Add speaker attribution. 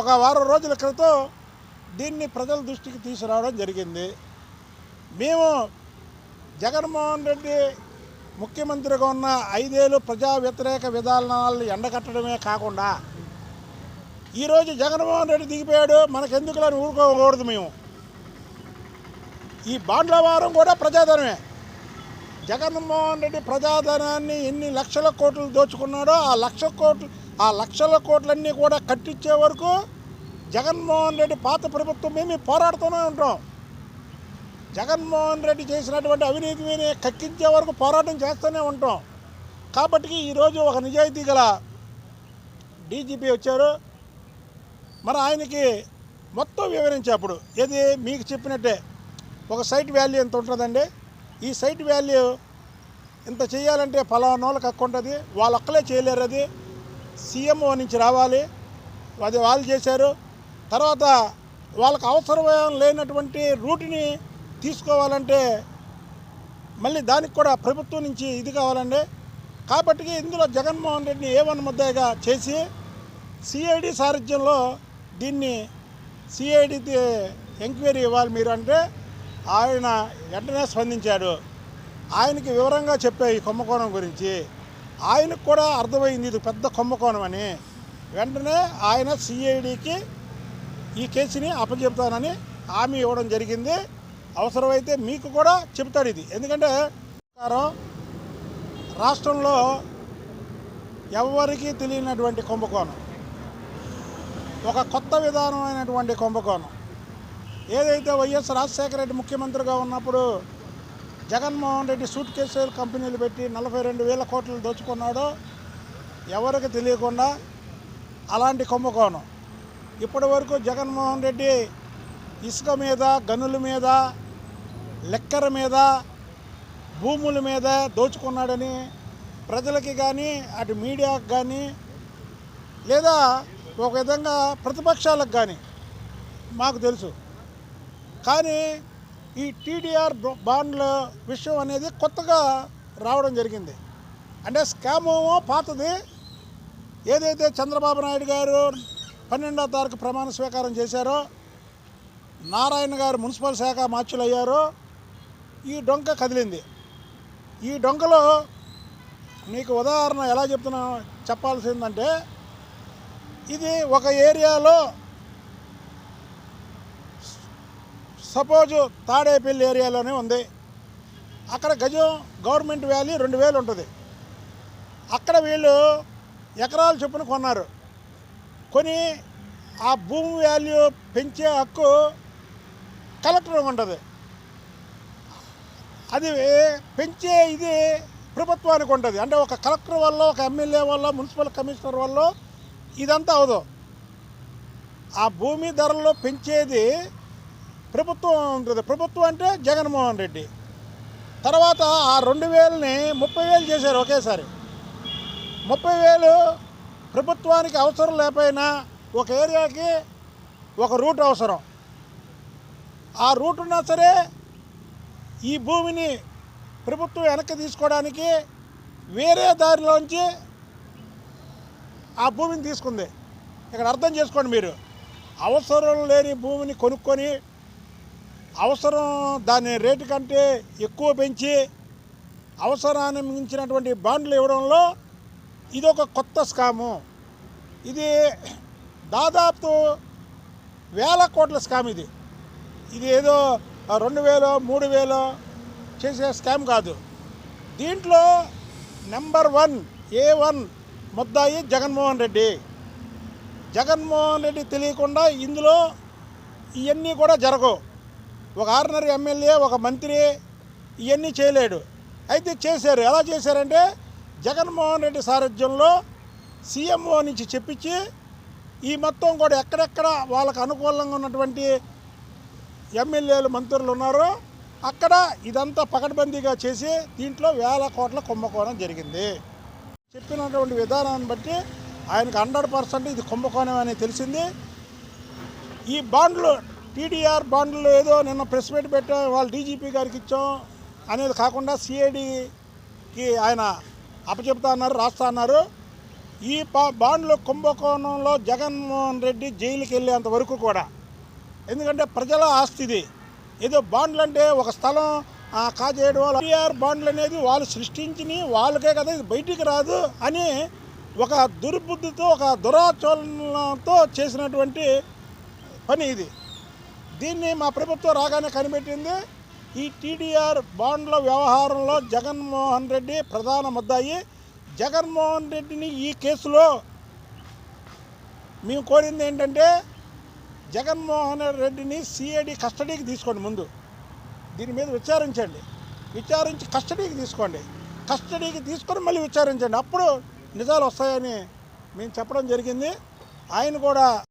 Speaker 1: ఒక వారం రోజుల క్రితం దీన్ని ప్రజల దృష్టికి తీసుకురావడం జరిగింది. మేము జగన్మోహన్ రెడ్డి ముఖ్యమంత్రిగా ఉన్న ఐదేళ్ళు ప్రజా వ్యతిరేక విధానాలను ఎండగట్టడమే కాకుండా ఈరోజు జగన్మోహన్ రెడ్డి దిగిపోయాడు. మనకెందుకులని ఊరుకోకూడదు మేము. ఈ బాండ్ల వారం కూడా ప్రజాధనమే. జగన్మోహన్ రెడ్డి ప్రజాధనాన్ని ఎన్ని లక్షల కోట్లు దోచుకున్నాడో ఆ లక్ష కోట్లు ఆ లక్షల కోట్లన్నీ కూడా కట్టించే వరకు జగన్మోహన్ రెడ్డి పాత ప్రభుత్వం మేము పోరాడుతూనే ఉంటాం. జగన్మోహన్ రెడ్డి చేసినటువంటి అవినీతిని కక్కించే వరకు పోరాటం చేస్తూనే ఉంటాం. కాబట్టి ఈరోజు ఒక నిజాయితీ గల డీజీపీ వచ్చారు. మరి ఆయనకి మొత్తం వివరించే అప్పుడు ఏది మీకు చెప్పినట్టే ఒక సైట్ వాల్యూ ఎంత ఉంటుందండి? ఈ సైట్ వాల్యూ ఇంత చేయాలంటే ఫలానా వాళ్ళకి హక్కు ఉంటుంది. వాళ్ళు ఒక్కలే చేయలేరు అది. సీఎంఓ నుంచి రావాలి. అది వాళ్ళు చేశారు. తర్వాత వాళ్ళకి అవసరం లేనటువంటి రూట్ని తీసుకోవాలంటే మళ్ళీ దానికి కూడా ప్రభుత్వం నుంచి ఇది కావాలండి. కాబట్టి ఇందులో జగన్మోహన్ రెడ్డిని ఏ ముద్దాయిగా చేసి సిఐడి సారథ్యంలో దీన్ని సిఐడి ఎంక్వైరీ ఇవ్వాలి మీరు అంటే ఆయన వెంటనే స్పందించాడు ఆయనకి వివరంగా చెప్పే ఈ కుంభకోణం గురించి ఆయనకు కూడా అర్థమైంది ఇది పెద్ద కుంభకోణం అని. వెంటనే ఆయన సిఐడికి ఈ కేసుని అప్పచెప్తానని హామీ ఇవ్వడం జరిగింది. అవసరమైతే మీకు కూడా చెప్తాడు ఇది. ఎందుకంటే రాష్ట్రంలో ఎవరికీ తెలియనటువంటి కుంభకోణం. ఒక కొత్త విధానమైనటువంటి కుంభకోణం. ఏదైతే వైఎస్ రాజశేఖర రెడ్డి ముఖ్యమంత్రిగా ఉన్నప్పుడు జగన్మోహన్ రెడ్డి సూట్ కేసులు కంపెనీలు పెట్టి నలభై రెండు వేల కోట్లు దోచుకున్నాడో ఎవరికి తెలియకుండా అలాంటి కుంభకోణం ఇప్పటి వరకు జగన్మోహన్ రెడ్డి ఇసుక మీద గనుల మీద లెక్కర మీద భూముల మీద దోచుకున్నాడని ప్రజలకి కానీ అటు మీడియాకు కానీ లేదా ఒక విధంగా ప్రతిపక్షాలకు కానీ మాకు తెలుసు. కానీ ఈ టీడీఆర్ బాండ్ల విషయం అనేది కొత్తగా రావడం జరిగింది. అంటే స్కామ్ పాతది. ఏదైతే చంద్రబాబు నాయుడు గారు పన్నెండో తారీఖు ప్రమాణ స్వీకారం చేశారో నారాయణ గారు మున్సిపల్ శాఖ మార్చులు అయ్యారో ఈ డొంక కదిలింది. ఈ డొంకలో మీకు ఉదాహరణ ఎలా చెప్తున్నా చెప్పాల్సిందంటే ఇది ఒక ఏరియాలో సపోజు తాడేపల్లి ఏరియాలోనే ఉంది. అక్కడ గజం గవర్నమెంట్ వ్యాలీ రెండు వేలు ఉంటుంది. అక్కడ వీళ్ళు ఎకరాలు చొప్పున కొన్నారు. కొని ఆ భూమి వాల్యూ పెంచే హక్కు కలెక్టర్ ఉంటుంది. అది పెంచే ఇది ప్రభుత్వానికి ఉంటుంది. అంటే ఒక కలెక్టర్ వల్ల ఒక ఎమ్మెల్యే వల్ల మున్సిపల్ కమిషనర్ వల్ల ఇదంతా అవదు. ఆ భూమి ధరల్లో పెంచేది ప్రభుత్వం ఉంటుంది ప్రభుత్వం అంటే జగన్మోహన్ రెడ్డి. తర్వాత ఆ రెండు వేలని ముప్పై వేలు చేశారు ఒకేసారి. ముప్పై వేలు ప్రభుత్వానికి అవసరం లేకపోయినా ఒక ఏరియాకి ఒక రూట్ అవసరం. ఆ రూట్ ఉన్నా సరే ఈ భూమిని ప్రభుత్వం వెనక్కి తీసుకోవడానికి వేరే దారిలోంచి ఆ భూమిని తీసుకుంది. ఇక్కడ అర్థం చేసుకోండి మీరు. అవసరం లేని భూమిని కొనుక్కొని అవసరం దాని రేటు కంటే ఎక్కువ పెంచి అవసరాన్ని మించినటువంటి బాండ్లు ఇవ్వడంలో ఇది ఒక కొత్త స్కాము. ఇది దాదాపు వేల కోట్ల స్కామ్ ఇది. ఇది ఏదో రెండు వేలు మూడు వేలు చేసే స్కామ్ కాదు. దీంట్లో నెంబర్ వన్ ఏ వన్ ముద్దాయి జగన్మోహన్ రెడ్డి. జగన్మోహన్ రెడ్డి తెలియకుండా ఇందులో ఇవన్నీ కూడా జరగవు. ఒక ఆర్డినరీ ఎమ్మెల్యే ఒక మంత్రి ఇవన్నీ చేయలేడు. అయితే చేశారు. ఎలా చేశారంటే జగన్మోహన్ రెడ్డి సారథ్యంలో సీఎంఓ నుంచి చెప్పించి ఈ మొత్తం కూడా ఎక్కడెక్కడ వాళ్ళకు అనుకూలంగా ఉన్నటువంటి ఎమ్మెల్యేలు మంత్రులు ఉన్నారో అక్కడ ఇదంతా పకడ్బందీగా చేసి దీంట్లో వేల కోట్ల కుంభకోణం జరిగింది. చెప్పినటువంటి విధానాన్ని బట్టి ఆయనకు హండ్రెడ్ పర్సెంట్ ఇది కుంభకోణం అని తెలిసింది. ఈ బాండ్లు టీడీఆర్ బాండ్లు ఏదో నిన్న ప్రెస్ మీట్ పెట్టాం వాళ్ళు డీజీపీ గారికి ఇచ్చాం అనేది కాకుండా సిఐడికి ఆయన అప్పచెప్తా అన్నారు రాస్తా అన్నారు. ఈ పా బాండ్లు కుంభకోణంలో జగన్మోహన్ రెడ్డి జైలుకి వెళ్ళేంత వరకు కూడా ఎందుకంటే ప్రజల ఆస్తిది ఏదో బాండ్లు అంటే ఒక స్థలం కాజేయడం వల్ల టీఆర్ బాండ్లు అనేది వాళ్ళు సృష్టించిని వాళ్ళకే కదా ఇది బయటికి రాదు అని ఒక దుర్బుద్ధితో ఒక దురాచోళనతో చేసినటువంటి పని ఇది. దీన్ని మా ప్రభుత్వం రాగానే కనిపెట్టింది. ఈ టీడీఆర్ బాండ్ల వ్యవహారంలో జగన్మోహన్ రెడ్డి ప్రధాన ముద్దాయి. జగన్మోహన్ రెడ్డిని ఈ కేసులో మేము కోరింది ఏంటంటే జగన్మోహన్ రెడ్డిని సిఐడి కస్టడీకి తీసుకోండి ముందు. దీని మీద విచారించండి. విచారించి కస్టడీకి తీసుకోండి. కస్టడీకి తీసుకొని మళ్ళీ విచారించండి. అప్పుడు నిజాలు వస్తాయని మేము చెప్పడం జరిగింది. ఆయన కూడా